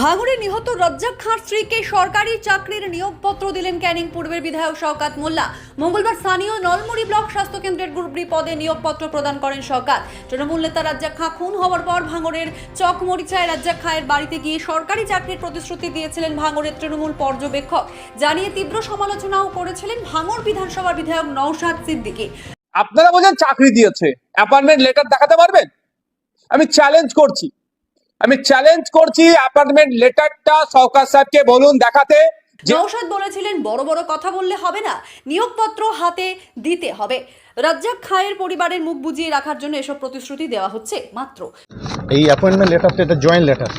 ভাঙড়ে নিহত রজ্জাক খাঁর স্ত্রীকে সরকারি চাকরির নিয়োগপত্র দিলেন ক্যানিং পূর্বের বিধায়ক শওকাত মোল্লা। মঙ্গলবার স্থানীয় নলমুড়ি ব্লক স্বাস্থ্য কেন্দ্রের গ্রুপ পদে নিয়োগপত্র প্রদান করেন শওকাত। তৃণমূল নেতা রাজ্জাক খাঁ খুন হওয়ার পর ভাঙড়ের চকমরিচায় রাজ্জাক খাঁয়ের বাড়িতে গিয়ে সরকারি চাকরির প্রতিশ্রুতি দিয়েছিলেন ভাঙড়ের তৃণমূল পর্যবেক্ষক। জানিয়ে তীব্র সমালোচনাও করেছিলেন ভাঙড় বিধানসভার বিধায়ক নওশাদ সিদ্দিকী। আপনারা বলছেন চাকরি দিয়েছে। অ্যাপয়েন্টমেন্ট লেটার দেখাতে পারবেন? আমি চ্যালেঞ্জ করছি। আমি চ্যালেঞ্জ করছি অ্যাপার্টমেন্ট লেটারটা সরকার সাহেবকে বলুন দেখাতে। যে নওশাদ বলেছিলেন বড় বড় কথা বললে হবে না নিয়োগপত্র হাতে দিতে হবে। রাজ্জাক খায়ের পরিবারের মুখ বুজিয়ে রাখার জন্য এসব প্রতিশ্রুতি দেওয়া হচ্ছে মাত্র। এই অ্যাপয়েন্টমেন্ট লেটারটা এটা জয়েন্ট লেটার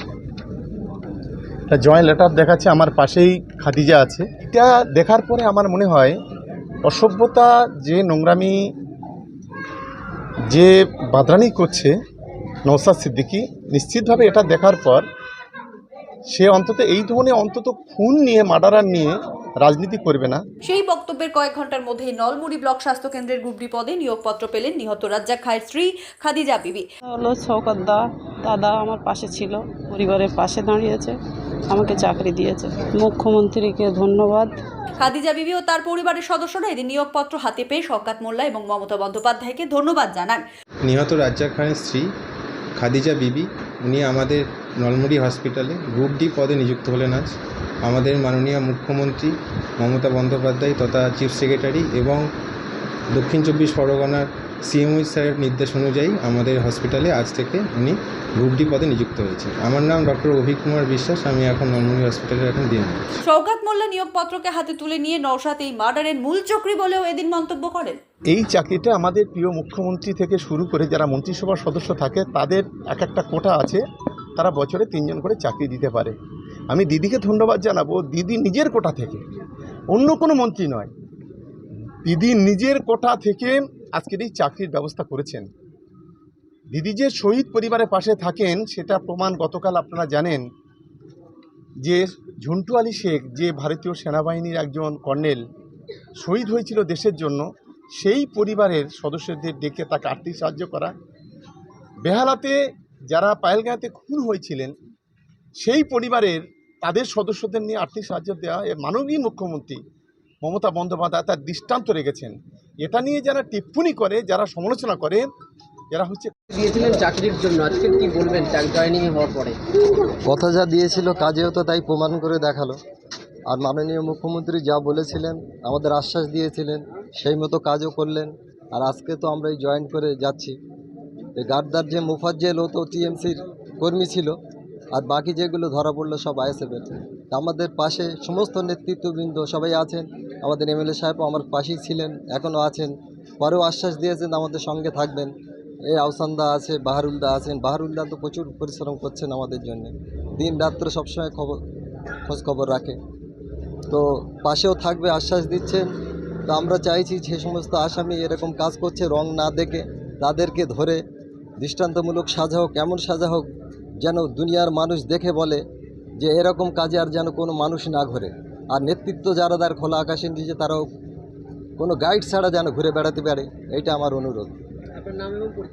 এটা জয়েন্ট লেটার দেখাচ্ছে আমার পাশেই খাদিজা আছে। এটা দেখার পরে আমার মনে হয় অসভ্যতা যে নোংরামি যে বাদরানি করছে নৌসাদ সিদ্দিকি নিশ্চিতভাবে এটা দেখার পর সে অন্তত এই ধরনের অন্তত খুন নিয়ে মার্ডারার নিয়ে রাজনীতি করবে না। সেই বক্তব্যের কয়েক ঘণ্টার মধ্যেই নলমুড়ি ব্লক স্বাস্থ্য কেন্দ্রের গ্রুপ পদে নিয়োগপত্র পেলেন নিহত রাজ্জাক খায়ের স্ত্রী খাদিজা বিবি। হলো শওকত দা দাদা আমার পাশে ছিল পরিবারের পাশে দাঁড়িয়েছে আমাকে চাকরি দিয়েছে। মুখ্যমন্ত্রীকে ধন্যবাদ। খাদিজা বিবি ও তার পরিবারের সদস্যরা এদিন নিয়োগপত্র হাতে পেয়ে শওকাত মোল্লা এবং মমতা বন্দ্যোপাধ্যায়কে ধন্যবাদ জানান। নিহত রাজ্জাক খানের স্ত্রী খাদিজা বিবি, উনি আমাদের নলমুড়ি হসপিটালে গ্রুপ ডি পদে নিযুক্ত হলেন আজ। আমাদের মাননীয় মুখ্যমন্ত্রী মমতা বন্দ্যোপাধ্যায় তথা চিফ সেক্রেটারি এবং দক্ষিণ চব্বিশ পরগনার সিএমই স্যারের নির্দেশ অনুযায়ী আমাদের হসপিটালে আজ থেকে উনি গ্রুপ ডি পদে নিযুক্ত হয়েছে আমার নাম ডক্টর অভিক কুমার বিশ্বাস আমি এখন নলমুড়ি হসপিটালের এখন দিন শওকাত মোল্লা নিয়োগপত্রকে হাতে তুলে নিয়ে নওশাদ এই মার্ডারের মূল চক্রী বলেও এদিন মন্তব্য করেন। এই চাকরিটা আমাদের প্রিয় মুখ্যমন্ত্রী থেকে শুরু করে যারা মন্ত্রিসভার সদস্য থাকে তাদের এক একটা কোটা আছে তারা বছরে তিনজন করে চাকরি দিতে পারে। আমি দিদিকে ধন্যবাদ জানাব দিদি নিজের কোটা থেকে অন্য কোনো মন্ত্রী নয়। দিদি নিজের কোটা থেকে আজকের এই চাকরির ব্যবস্থা করেছেন। দিদি যে শহীদ পরিবারের পাশে থাকেন, সেটা প্রমাণ গতকাল আপনারা জানেন যে ঝন্টু আলী শেখ, যে ভারতীয় সেনাবাহিনীর একজন কর্নেল, শহীদ হয়েছিল দেশের জন্য। সেই পরিবারের সদস্যদের ডেকে তাকে আর্থিক সাহায্য করা। বেহালাতে যারা পায়েলগাঁতে খুন হয়েছিলেন, সেই পরিবারের তাদের সদস্যদের নিয়ে আর্থিক সাহায্য দেওয়া এ মাননীয় মুখ্যমন্ত্রী মমতা বন্দ্যোপাধ্যায় তার দৃষ্টান্ত রেখেছেন। এটা নিয়ে যারা টিপ্পণী করে যারা সমালোচনা করে এরা হচ্ছে দিয়েছিলেন চাকরির জন্য। আজকে কি বলবেন? জয়নিং হওয়ার পরে। কথা যা দিয়েছিল কাজেও তো তাই প্রমাণ করে দেখাল। আর মাননীয় মুখ্যমন্ত্রী যা বলেছিলেন আমাদের আশ্বাস দিয়েছিলেন সেই মতো কাজও করলেন। আর আজকে তো আমরা এই জয়েন করে যাচ্ছি। এই গার্দার যে মুফাজ্জেল ও তো টিএমসির কর্মী ছিল। আর বাকি যেগুলো ধরা পড়ল সব আইএসএফের। আমাদের পাশে সমস্ত নেতৃত্ববৃন্দ সবাই আছেন। আমাদের এমএলএ সাহেবও আমার পাশেই ছিলেন, এখনও আছেন। পরেও আশ্বাস দিয়েছেন আমাদের সঙ্গে থাকবেন। এই আওসান্দা আছে, বাহারুলদা আছেন। বাহারুলদা তো প্রচুর পরিশ্রম করছেন আমাদের জন্য। দিন রাত্রে সবসময় খবর, খোঁজ খবর রাখে। তো পাশেও থাকবে, আশ্বাস দিচ্ছেন। তো আমরা চাইছি যে সমস্ত আসামি এরকম কাজ করছে, রং না দেখে, তাদেরকে ধরে দৃষ্টান্তমূলক সাজা হোক, এমন সাজা হোক যেন দুনিয়ার মানুষ দেখে বলে যে এরকম কাজে আর যেন কোনো মানুষ না ঘরে। আর নেতৃত্ব যারা তার খোলা আকাশে নিচে, তারাও কোনো গাইড ছাড়া যেন ঘুরে বেড়াতে পারে এটা আমার অনুরোধ।